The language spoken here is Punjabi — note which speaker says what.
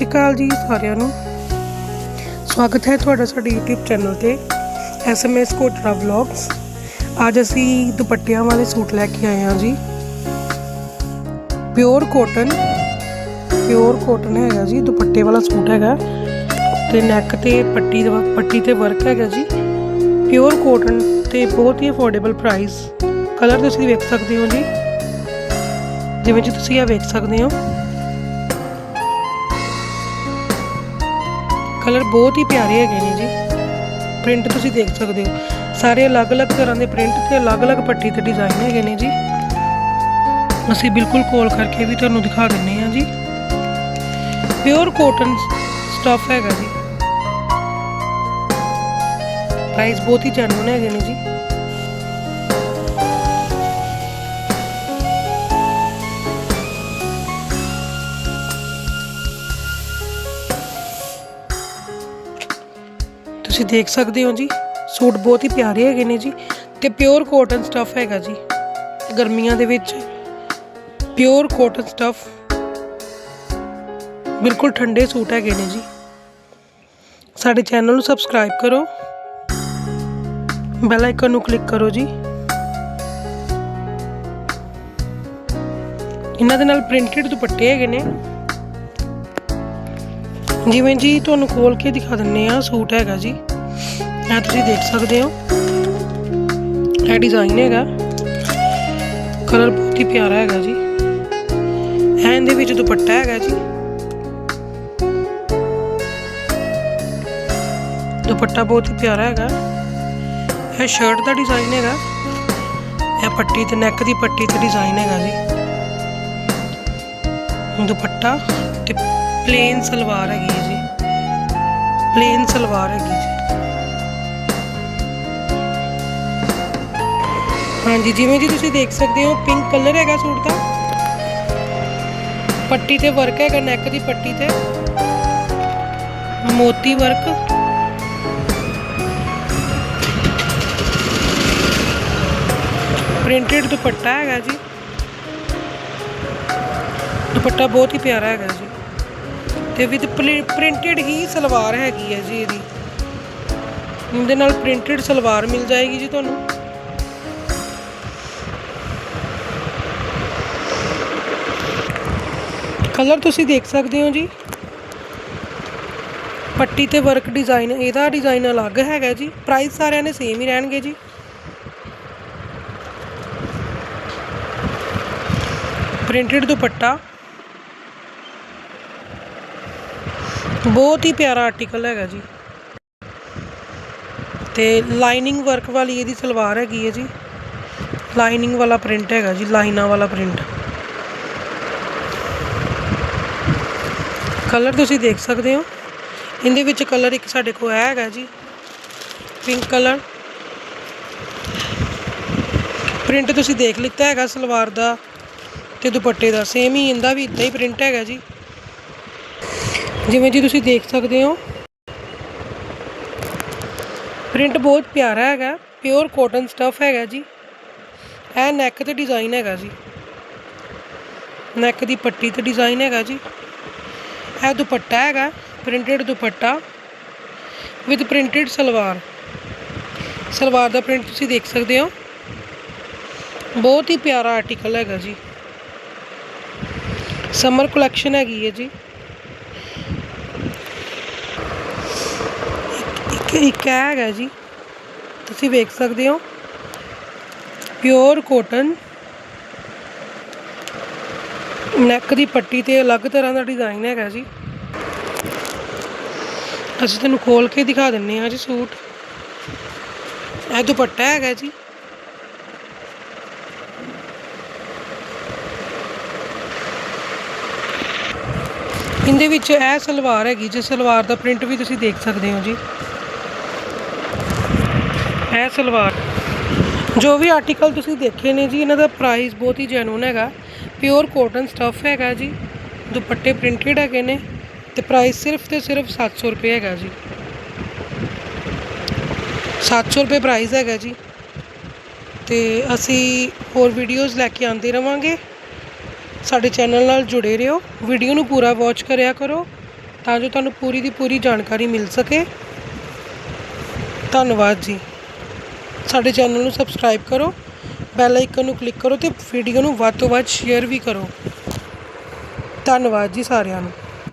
Speaker 1: ਸ਼੍ਰੀ ਅਕਾਲ ਜੀ ਸਾਰਿਆਂ ਨੂੰ। ਸਵਾਗਤ ਹੈ ਤੁਹਾਡਾ ਸਾਡੇ YouTube ਚੈਨਲ ਤੇ SMS ਕੋਟਰਾ ਵਲੌਗਸ ਅੱਜ ਅਸੀਂ ਦੁਪੱਟਿਆਂ ਵਾਲੇ ਸੂਟ ਲੈ ਕੇ ਆਏ ਹਾਂ ਜੀ। ਪਿਓਰ ਕੋਟਨ ਪਿਓਰ ਕੋਟਨ ਹੈਗਾ ਜੀ, ਦੁਪੱਟੇ ਵਾਲਾ ਸੂਟ ਹੈਗਾ। ਤੇ ਨੈਕ ਤੇ ਪੱਟੀ ਦਾ, ਪੱਟੀ ਤੇ ਵਰਕ ਹੈਗਾ ਜੀ। ਪਿਓਰ ਕੋਟਨ ਤੇ ਬਹੁਤ ਹੀ ਅਫੋਰਡੇਬਲ ਪ੍ਰਾਈਸ ਕਲਰ ਤੁਸੀਂ ਵੇਖ ਸਕਦੇ ਹੋ ਜੀ। ਜਿਵੇਂ ਜੀ ਤੁਸੀਂ ਇਹ ਵੇਖ ਸਕਦੇ ਹੋ। ਕਲਰ ਬਹੁਤ ਹੀ ਪਿਆਰੇ ਹੈਗੇ ਨੇ ਜੀ। ਪ੍ਰਿੰਟ ਤੁਸੀਂ ਦੇਖ ਸਕਦੇ ਹੋ। ਸਾਰੇ ਅਲੱਗ-ਅਲੱਗ ਤਰ੍ਹਾਂ ਦੇ ਪ੍ਰਿੰਟ ਤੇ ਅਲੱਗ-ਅਲੱਗ ਪੱਟੀ ਤੇ ਡਿਜ਼ਾਈਨ ਹੈਗੇ ਨੇ ਜੀ। ਅਸੀਂ ਬਿਲਕੁਲ ਕੋਲ ਕਰਕੇ ਵੀ ਤੁਹਾਨੂੰ ਦਿਖਾ ਦਿੰਨੇ ਹਾਂ ਜੀ। ਪਿਓਰ ਕੋਟਨ ਸਟਫ ਹੈਗਾ ਜੀ। ਪ੍ਰਾਈਸ ਬਹੁਤ ਹੀ ਜੈਨੂਨ ਹੈਗੇ ਨੇ ਜੀ। ਤੁਸੀਂ ਦੇਖ ਸਕਦੇ ਹੋ ਜੀ। ਸੂਟ ਬਹੁਤ ਹੀ ਪਿਆਰੇ ਹੈਗੇ ਨੇ ਜੀ ਤੇ ਪਿਓਰ ਕੋਟਨ ਸਟੱਫ ਹੈਗਾ ਜੀ। ਗਰਮੀਆਂ ਦੇ ਵਿੱਚ ਪਿਓਰ ਕੋਟਨ ਸਟੱਫ ਬਿਲਕੁਲ ਠੰਡੇ ਸੂਟ ਹੈਗੇ ਨੇ ਜੀ। ਸਾਡੇ ਚੈਨਲ ਨੂੰ ਸਬਸਕ੍ਰਾਈਬ ਕਰੋ। ਬੈਲ ਆਈਕਨ ਨੂੰ ਕਲਿੱਕ ਕਰੋ ਜੀ। ਇਹਨਾਂ ਦੇ ਨਾਲ ਪ੍ਰਿੰਟਡ ਦੁਪੱਟੇ ਹੈਗੇ ਨੇ। ਜਿਵੇਂ ਜੀ ਤੁਹਾਨੂੰ ਖੋਲ ਕੇ ਦਿਖਾ ਦਿੰਨੇ ਆ, ਸੂਟ ਹੈਗਾ ਜੀ। ਇਹ ਤੁਸੀਂ ਦੇਖ ਸਕਦੇ ਹੋ। ਇਹ ਡਿਜ਼ਾਈਨ ਹੈਗਾ। ਕਲਰ ਬਹੁਤ ਹੀ ਪਿਆਰਾ ਹੈਗਾ ਜੀ। ਇਹ ਇਹਦੇ ਵਿੱਚ ਦੁਪੱਟਾ ਹੈਗਾ ਜੀ। ਦੁਪੱਟਾ ਬਹੁਤ ਹੀ ਪਿਆਰਾ ਹੈਗਾ। ਇਹ ਸ਼ਰਟ ਦਾ ਡਿਜ਼ਾਈਨ ਹੈਗਾ। ਇਹ ਪੱਟੀ ਤੇ ਨੈਕ ਦੀ ਪੱਟੀ ਤੇ ਡਿਜ਼ਾਈਨ ਹੈਗਾ ਜੀ। ਦੁਪੱਟਾ ਤੇ ਪਲੇਨ ਸਲਵਾਰ ਹੈਗੀ ਹੈ ਜੀ। ਪਲੇਨ ਸਲਵਾਰ ਹੈਗੀ ਜੀ। ਹਾਂਜੀ, ਜਿਵੇਂ ਜੀ ਤੁਸੀਂ ਦੇਖ ਸਕਦੇ ਹੋ ਪਿੰਕ ਕਲਰ ਹੈਗਾ ਸੂਟ ਦਾ। ਪੱਟੀ ਤੇ ਵਰਕ ਹੈਗਾ ਨੈਕ ਦੀ ਪੱਟੀ ਤੇ। ਮੋਤੀ ਵਰਕ ਪ੍ਰਿੰਟਡ ਦੁਪੱਟਾ ਹੈਗਾ ਜੀ। ਦੁਪੱਟਾ ਬਹੁਤ ਹੀ ਪਿਆਰਾ ਹੈਗਾ ਜੀ। ਤੇ ਵਿਦ ਪ੍ਰਿੰਟਡ ਹੀ ਸਲਵਾਰ ਹੈਗੀ ਹੈ ਜੀ ਇਹਦੀ। ਇਹਦੇ ਨਾਲ ਪ੍ਰਿੰਟਡ ਸਲਵਾਰ ਮਿਲ ਜਾਏਗੀ ਜੀ ਤੁਹਾਨੂੰ। ਕਲਰ ਤੁਸੀਂ ਦੇਖ ਸਕਦੇ ਹੋ ਜੀ। ਪੱਟੀ ਤੇ ਵਰਕ ਡਿਜ਼ਾਈਨ ਇਹਦਾ ਡਿਜ਼ਾਈਨ ਅਲੱਗ ਹੈਗਾ ਜੀ। ਪ੍ਰਾਈਸ ਸਾਰਿਆਂ ਦੇ ਸੇਮ ਹੀ ਰਹਿਣਗੇ ਜੀ। ਪ੍ਰਿੰਟਡ ਦੁਪੱਟਾ। ਬਹੁਤ ਹੀ ਪਿਆਰਾ ਆਰਟੀਕਲ ਹੈਗਾ ਜੀ। ਤੇ ਲਾਈਨਿੰਗ ਵਰਕ ਵਾਲੀ ਇਹਦੀ ਸਲਵਾਰ ਹੈਗੀ ਹੈ ਜੀ। ਲਾਈਨਿੰਗ ਵਾਲਾ ਪ੍ਰਿੰਟ ਹੈਗਾ ਜੀ, ਲਾਈਨਾਂ ਵਾਲਾ ਪ੍ਰਿੰਟ ਕਲਰ ਤੁਸੀਂ ਦੇਖ ਸਕਦੇ ਹੋ। ਇਹਦੇ ਵਿੱਚ ਕਲਰ ਇੱਕ ਸਾਡੇ ਕੋਲ ਹੈਗਾ ਜੀ। Pink colour. ਪ੍ਰਿੰਟ ਤੁਸੀਂ ਦੇਖ ਲਿੱਤਾ ਹੈਗਾ ਸਲਵਾਰ ਦਾ ਤੇ ਦੁਪੱਟੇ ਦਾ। ਸੇਮ ਹੀ ਇਹਦਾ ਵੀ ਇਦਾਂ ਹੀ ਪ੍ਰਿੰਟ ਹੈਗਾ ਜੀ। ਜਿਵੇਂ ਜੀ ਤੁਸੀਂ ਦੇਖ ਸਕਦੇ ਹੋ। ਪ੍ਰਿੰਟ ਬਹੁਤ ਪਿਆਰਾ ਹੈਗਾ। ਪਿਓਰ ਕਾਟਨ ਸਟਫ ਹੈਗਾ ਜੀ। ਇਹ ਨੈਕ ਤੇ ਡਿਜ਼ਾਈਨ ਹੈਗਾ ਜੀ। ਨੈਕ ਦੀ ਪੱਟੀ ਤੇ ਡਿਜ਼ਾਈਨ ਹੈਗਾ ਜੀ। ਇਹ ਦੁਪੱਟਾ ਹੈਗਾ ਪ੍ਰਿੰਟਡ ਦੁਪੱਟਾ ਵਿਦ ਪ੍ਰਿੰਟਡ ਸਲਵਾਰ ਸਲਵਾਰ ਦਾ ਪ੍ਰਿੰਟ ਤੁਸੀਂ ਦੇਖ ਸਕਦੇ ਹੋ ਬਹੁਤ ਹੀ ਪਿਆਰਾ ਆਰਟੀਕਲ ਹੈਗਾ ਜੀ ਸਮਰ ਕਲੈਕਸ਼ਨ ਹੈਗੀ ਹੈ ਜੀ ਇੱਕ ਇੱਕ ਇਹ ਹੈਗਾ ਜੀ ਤੁਸੀਂ ਵੇਖ ਸਕਦੇ ਹੋ ਪਿਓਰ ਕੋਟਨ ਨੈਕ ਦੀ ਪੱਟੀ ਤੇ ਅਲੱਗ ਤਰ੍ਹਾਂ ਦਾ ਡਿਜ਼ਾਈਨ ਹੈਗਾ ਜੀ। ਅਸੀਂ ਤੁਹਾਨੂੰ ਖੋਲ ਕੇ ਦਿਖਾ ਦਿੰਨੇ ਆ ਜੀ ਸੂਟ। ਇਹ ਦੁਪੱਟਾ ਹੈਗਾ ਜੀ। ਇਹਦੇ ਵਿੱਚ ਇਹ ਸਲਵਾਰ ਹੈਗੀ ਜੀ ਸਲਵਾਰ ਦਾ ਪ੍ਰਿੰਟ ਵੀ ਤੁਸੀਂ ਦੇਖ ਸਕਦੇ ਹੋ ਜੀ। ਇਹ ਸਲਵਾਰ। ਜੋ ਵੀ ਆਰਟੀਕਲ ਤੁਸੀਂ ਦੇਖੇ ਨੇ ਜੀ, ਇਹਨਾਂ ਦਾ ਪ੍ਰਾਈਸ ਬਹੁਤ ਹੀ ਜੈਨੂਨ ਹੈਗਾ। ਪਿਓਰ ਕਾਟਨ ਸਟੱਫ ਹੈਗਾ ਜੀ। ਦੁਪੱਟੇ ਪ੍ਰਿੰਟਡ ਹੈਗੇ ਨੇ ਤੇ ਪ੍ਰਾਈਸ ਸਿਰਫ ਤੇ ਸਿਰਫ 700 ਰੁਪਏ ਹੈਗਾ ਜੀ। 700 ਰੁਪਏ ਪ੍ਰਾਈਸ ਹੈਗਾ ਜੀ। ਤੇ ਅਸੀਂ ਹੋਰ ਵੀਡੀਓਜ਼ ਲੈ ਕੇ ਆਉਂਦੇ ਰਵਾਂਗੇ। ਸਾਡੇ ਚੈਨਲ ਨਾਲ ਜੁੜੇ ਰਹੋ। ਵੀਡੀਓ ਨੂੰ ਪੂਰਾ ਵਾਚ ਕਰਿਆ ਕਰੋ ਤਾਂ ਜੋ ਤੁਹਾਨੂੰ ਪੂਰੀ ਦੀ ਪੂਰੀ ਜਾਣਕਾਰੀ ਮਿਲ ਸਕੇ। ਧੰਨਵਾਦ ਜੀ। ਸਾਡੇ ਚੈਨਲ ਨੂੰ ਸਬਸਕ੍ਰਾਈਬ ਕਰੋ। ਬੈਲ ਆਈਕਨ ਨੂੰ ਕਲਿੱਕ ਕਰੋ ਤੇ ਵੀਡੀਓ ਨੂੰ ਵੱਧ ਤੋਂ ਵੱਧ ਸ਼ੇਅਰ ਵੀ ਕਰੋ। ਧੰਨਵਾਦ ਜੀ ਸਾਰਿਆਂ ਨੂੰ।